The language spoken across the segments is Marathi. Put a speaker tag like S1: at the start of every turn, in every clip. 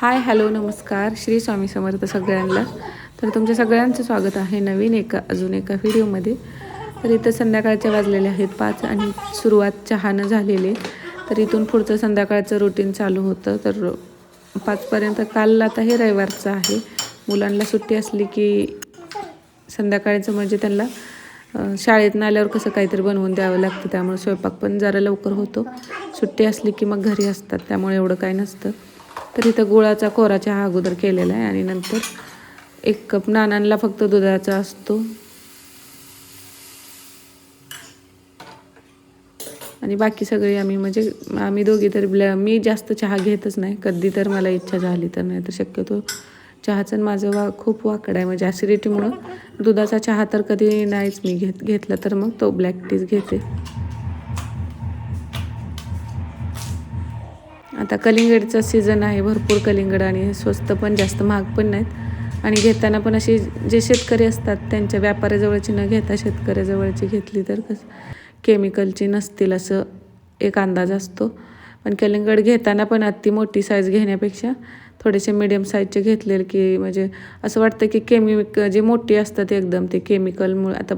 S1: हाय हॅलो नमस्कार. श्री स्वामी समर्थ सगळ्यांना. तर तुमच्या सगळ्यांचं स्वागत आहे नवीन एका अजून एका व्हिडिओमध्ये. तर इथं संध्याकाळच्या वाजलेले आहेत पाच आणि सुरुवात चहानं झालेली. तर इथून पुढचं संध्याकाळचं रुटीन चालू होतं. तर पाचपर्यंत काल आता हे रविवारचं आहे. मुलांना सुट्टी असली की संध्याकाळचं म्हणजे त्यांना शाळेतनं आल्यावर कसं काहीतरी बनवून द्यावं लागतं. त्यामुळे स्वयंपाक पण जरा लवकर होतो. सुट्टी असली की मग घरी असतात. त्यामुळे एवढं काय नसतं. तर इथं गुळाचा कोरा चहा अगोदर केलेला आहे आणि नंतर एक कप नानांना फक्त दुधाचा असतो. आणि बाकी सगळे आम्ही म्हणजे आम्ही दोघी तर ब्ल मी जास्त चहा घेतच नाही. कधी तर मला इच्छा झाली तर नाही तर शक्यतो चहाचं माझं वा खूप वाकड आहे. म्हणजे ॲसिडिटीमुळं दुधाचा चहा तर कधी नाहीच मी घेत घेतला तर मग तो ब्लॅक टीच घेते. आता कलिंगडचा सीझन आहे भरपूर कलिंगड आणि स्वस्त पण जास्त महाग पण नाहीत. आणि घेताना पण असे जे शेतकरी असतात त्यांच्या व्यापाऱ्याजवळची न घेता शेतकऱ्याजवळची घेतली तर कसं? केमिकलची नसतील असं एक अंदाज असतो. पण कलिंगड घेताना पण अति मोठी साईज घेण्यापेक्षा थोडेसे मिडियम साईजचे घेतलेले की म्हणजे असं वाटतं की केमिक जे मोठी असतात एकदम ते केमिकलमुळे आता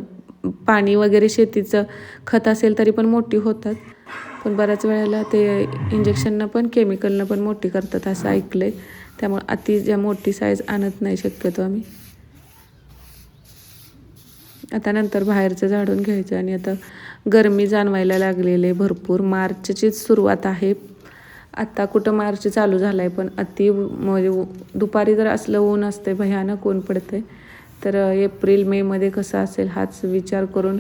S1: पाणी वगैरे शेतीचं खत असेल तरी पण मोठी होतात. पण बऱ्याच वेळेला ते इंजेक्शननं पण केमिकलनं पण मोठी करतात असं ऐकलं आहे त्यामुळे अति ज्या मोठी साईज आणत नाही शक्यतो आम्ही. आता नंतर बाहेरचं झाडून घ्यायचं आणि आता गरमी जाणवायला लागलेले भरपूर. मार्चचीच सुरुवात आहे. आत्ता कुठं मार्च चालू झाला आहे पण अति म्हणजे दुपारी जर असलं ऊन असते भयानक ऊन पडते तर एप्रिल मेमध्ये कसं असेल हाच विचार करून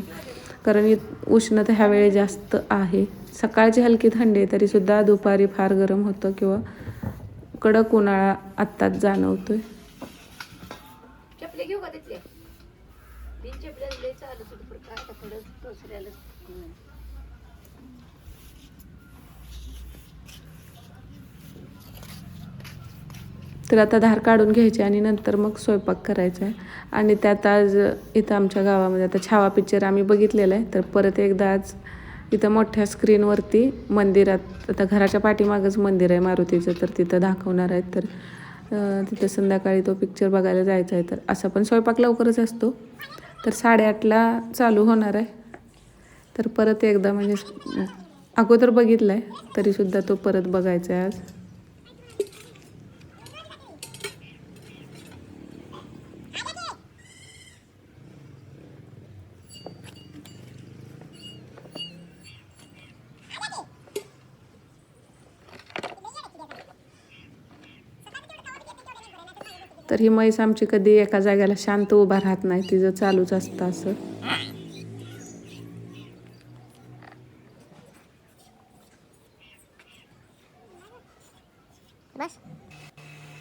S1: कारण इत- उष्णता ह्यावेळी जास्त आहे. सकाळची हलकी थंडी आहे तरीसुद्धा दुपारी फार गरम होतं किंवा कडक उन्हाळा आत्ताच जाणवतोय. तर आता धार काढून घ्यायची आणि नंतर मग स्वयंपाक करायचा आहे. आणि त्यात आज इथं आमच्या गावामध्ये आता छावा पिक्चर आम्ही बघितलेला आहे तर परत एकदा आज इथं मोठ्या स्क्रीनवरती मंदिरात आता घराच्या पाठीमागच मंदिर आहे मारुतीचं तर तिथं दाखवणार आहेत. तर तिथं संध्याकाळी तो पिक्चर बघायला जायचा आहे. तर असा पण स्वयंपाक लवकरच असतो. तर साडेआठला चालू होणार आहे. तर परत एकदा म्हणजे अगोदर बघितलं आहे तरीसुद्धा तो परत बघायचा आहे आज. तर ही म्हैस आमची कधी एका जागेला शांत उभा राहत नाही तिचं चालूच असतं असं.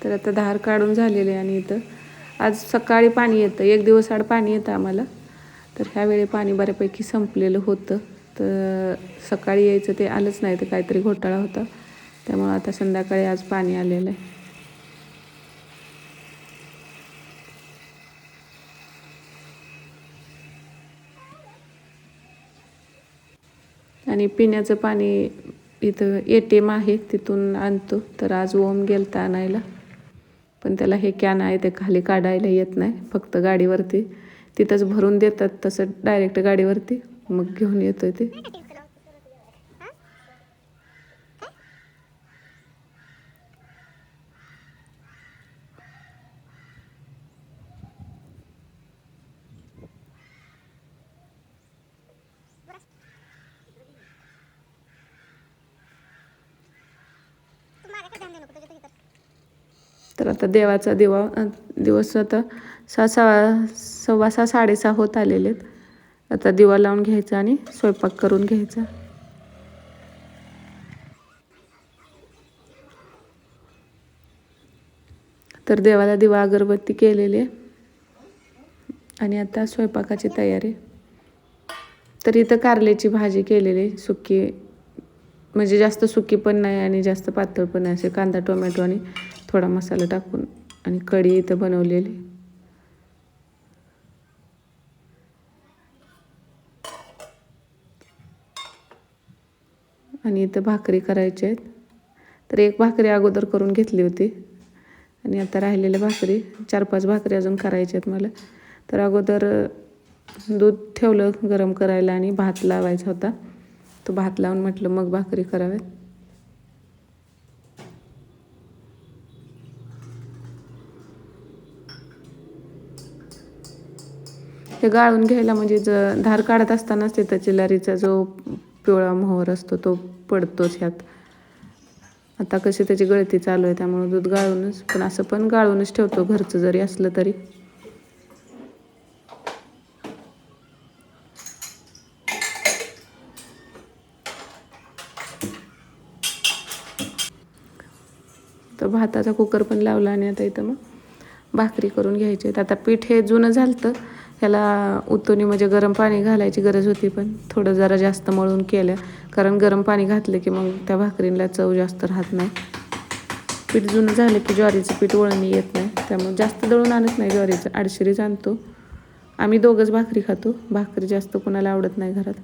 S1: तर आता धार काढून झालेले आणि इथं. आज सकाळी पाणी येतं एक दिवस आड पाणी येतं आम्हाला. तर ह्यावेळी पाणी बऱ्यापैकी संपलेलं होतं. तर सकाळी यायचं ते आलंच नाही तर काहीतरी घोटाळा होता. त्यामुळं आता संध्याकाळी आज पाणी आलेलं आहे. आणि पिण्याचं पाणी इथं ए टी एम आहे तिथून आणतो. तर आज ओम गेलता आणायला. पण त्याला हे कॅन आहे ते खाली काढायला येत नाही फक्त गाडीवरती. तिथंच भरून देतात तसं डायरेक्ट गाडीवरती. मग घेऊन येतो ते तर आता देवाचा दिवा दिवस आता सहा सहा सव्वा सहा साडेसहा होत आलेले आहेत. आता दिवा लावून घ्यायचा आणि स्वयंपाक करून घ्यायचा. तर देवाला दिवा अगरबत्ती केलेली आहे. आणि आता स्वयंपाकाची तयारी. तर इथं कारल्याची भाजी केलेली आहे, सुकी म्हणजे जास्त सुकी पण नाही आणि जास्त पातळ पण नाही. असे कांदा टोमॅटो आणि थोडा मसाला टाकून आणि कढी इथं बनवलेली. आणि इथं भाकरी करायची आहेत. तर एक भाकरी अगोदर करून घेतली होती. आणि आता राहिलेल्या भाकरी चार पाच भाकरी अजून करायच्या आहेत मला. तर अगोदर दूध ठेवलं गरम करायला आणि भात लावायचा होता. तो भात लावून म्हटलं मग भाकरी कराव्यात. ते गाळून घ्यायला म्हणजे ज धार काढत असतानाच तिथं चिलारीचा जो पिवळा मोहर असतो तो पडतोच ह्यात. आता कशी त्याची गळती चालू आहे त्यामुळे दूध गाळूनच पण असं पण गाळूनच ठेवतो घरचं जरी असलं तरी. तर भाताचा कुकर पण लावला आणि आता इथं मग भाकरी करून घ्यायची आहेत. आता पीठ हे जुनं झालं ह्याला उतोनी म्हणजे गरम पाणी घालायची गरज होती पण थोडं जरा जास्त मळून केलं. कारण गरम पाणी घातलं की मग त्या भाकरीला चव जास्त राहत नाही. पीठ जुनं झालं की ज्वारीचं पीठ वळणी येत नाही. त्यामुळे जास्त दळून आणत नाही ज्वारीचं. आडशिरीच आणतो. आम्ही दोघंच भाकरी खातो. भाकरी जास्त कोणाला आवडत नाही घरात.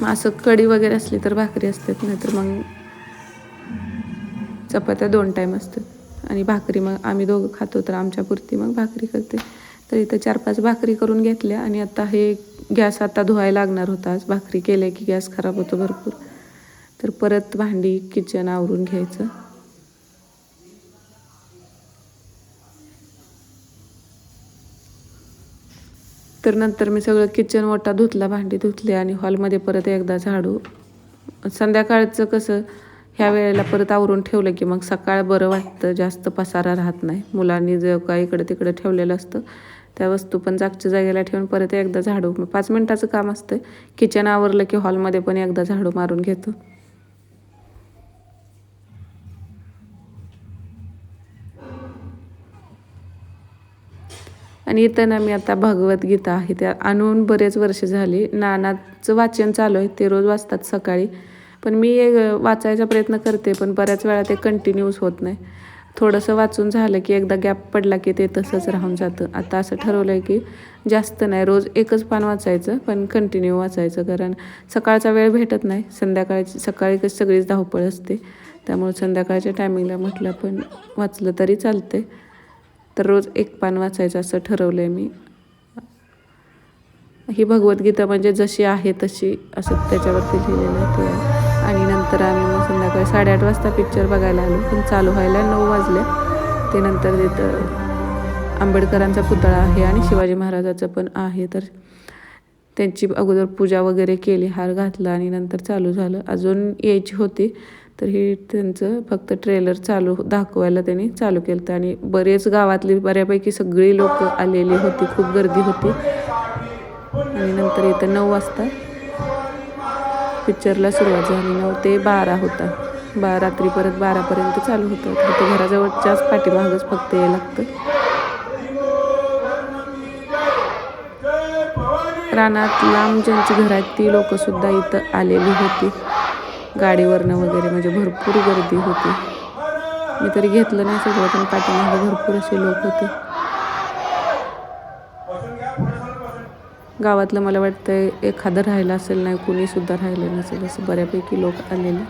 S1: मग असं कढी वगैरे असली तर भाकरी असतात नाहीतर मग चपात्या दोन टाईम असतात. आणि भाकरी मग आम्ही दोघं खातो तर आमच्या पुरती मग भाकरी करते. तर इथं चार पाच भाकरी करून घेतल्या आणि आता हे गॅस आता धुवायला लागणार होता. आज भाकरी केले की गॅस खराब होतो भरपूर. तर परत भांडी किचन आवरून घ्यायचं. तर नंतर मी सगळं किचन ओटा धुतला भांडी धुतली आणि हॉलमध्ये परत एकदा झाडू. संध्याकाळचं कसं ह्या वेळेला परत आवरून ठेवलं की मग सकाळ बरं वाटतं जास्त पसारा राहत नाही. मुलांनी जे काय इकडं तिकडं ठेवलेलं असतं त्या वस्तू पण जागच्या जागेला ठेवून परत एकदा झाडू पाच मिनटाचं काम असतं. किचन आवरलं की हॉलमध्ये पण एकदा झाडू मारून घेतो. आणि इथं ना मी आता भगवद्गीता आहे त्या आणून बरेच वर्ष झाली. नानाचं वाचन चालू आहे ते रोज वाचतात सकाळी. पण मी वाचायचा प्रयत्न करते पण बऱ्याच वेळा ते कंटिन्यूस होत नाही. थोडंसं वाचून झालं की एकदा गॅप पडला की ते तसंच राहून जातं. आता असं ठरवलं आहे की जास्त नाही रोज एकच पान वाचायचं पण कंटिन्यू वाचायचं कारण सकाळचा वेळ भेटत नाही. संध्याकाळची सकाळी कसं सगळीच धावपळ असते. त्यामुळे संध्याकाळच्या टायमिंगला म्हटलं पण वाचलं तरी चालते तर रोज एक पान वाचायचं असं ठरवलं आहे मी. ही भगवद्गीता म्हणजे जशी आहे तशी असं त्याच्यावरती लिहिलेलं ते आहे. आणि नंतर आम्ही मग संध्याकाळी साडेआठ वाजता पिक्चर बघायला आलो. पण चालू व्हायला नऊ वाजले. ते नंतर तिथं आंबेडकरांचा पुतळा आहे आणि शिवाजी महाराजाचं पण आहे. तर त्यांची अगोदर पूजा वगैरे केली हार घातला आणि नंतर चालू झालं. अजून यायची होती तर हे त्यांचं फक्त ट्रेलर चालू दाखवायला त्यांनी चालू केलं होतं. आणि बरेच गावातली बऱ्यापैकी सगळी लोक आलेली होती खूप गर्दी होती. आणि नंतर इथं नऊ वाजता पिक्चरला सुरुवात झाली नऊ ते बारा होता. बा रात्री परत बारापर्यंत चालू होतं. तर ते घराजवळच्याच पाठीमागच फक्त यायला लागतं. रानात लांब ज्यांची घरात ती लोकंसुद्धा इथं आलेली होती. गाडीवरनं वगैरे म्हणजे भरपूर गर्दी होती. मी तरी घेतलं नाही सगळं पण पाठीमागे भरपूर असे लोक होते. गावातलं मला वाटतं एखादं राहिलं असेल नाही कुणीसुद्धा राहिलं नसेल असं बऱ्यापैकी लोक आलेले.